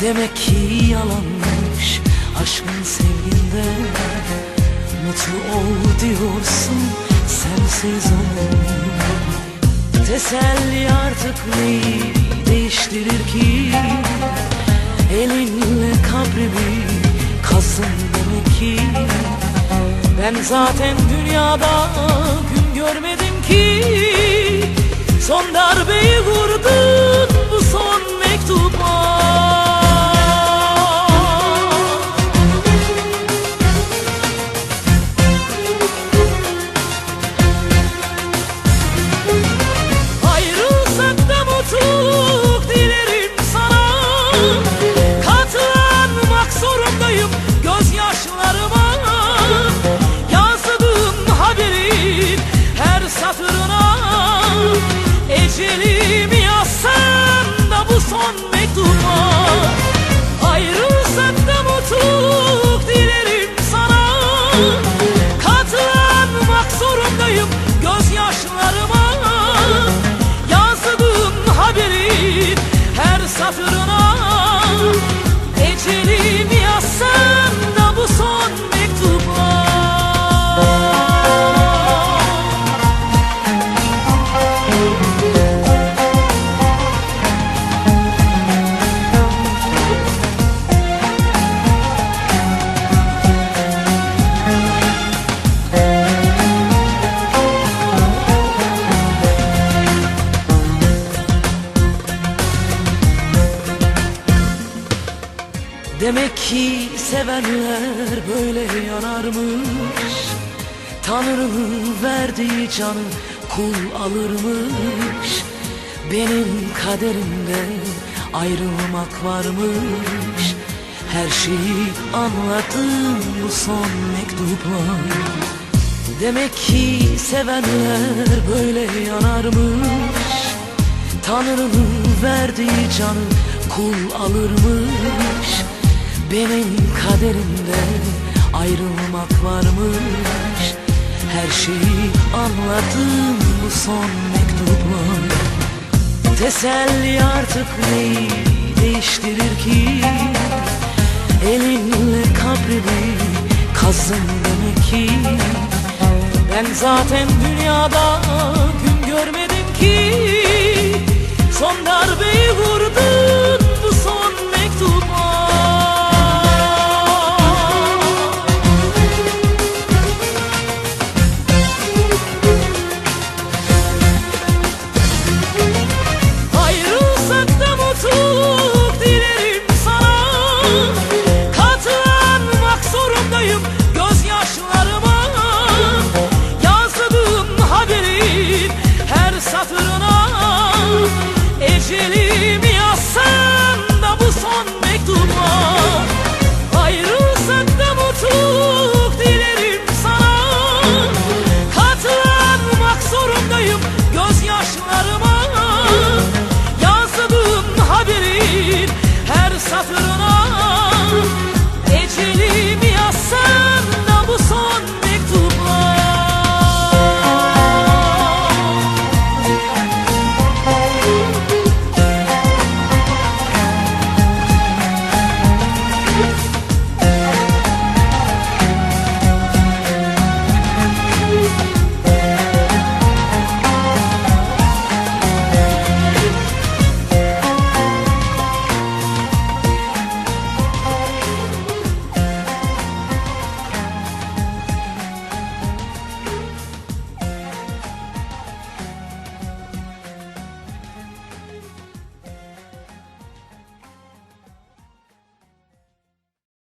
Demek ki yalanmış aşkın sevginde. Mutlu ol diyorsun sensiz olmuyor Teselli artık neyi değiştirir ki? Elinle kabrimi kazın demek ki. Ben zaten dünyada gün görmedim ki on me. Demek ki sevenler böyle yanarmış. Tanrı'nın verdiği canı kul alırmış. Benim kaderimde ayrılmak varmış. Her şeyi anladım bu son mektupla Demek ki sevenler böyle yanarmış. Tanrı'nın verdiği canı kul alırmış Benim kaderimde ayrılmak varmış. Her şeyi anladım bu son mektupla Teselli artık neyi değiştirir ki? Elinle kabrimi kazın demek ki. Ben zaten dünyada gün görmedim ki. Son darbeyi vurdun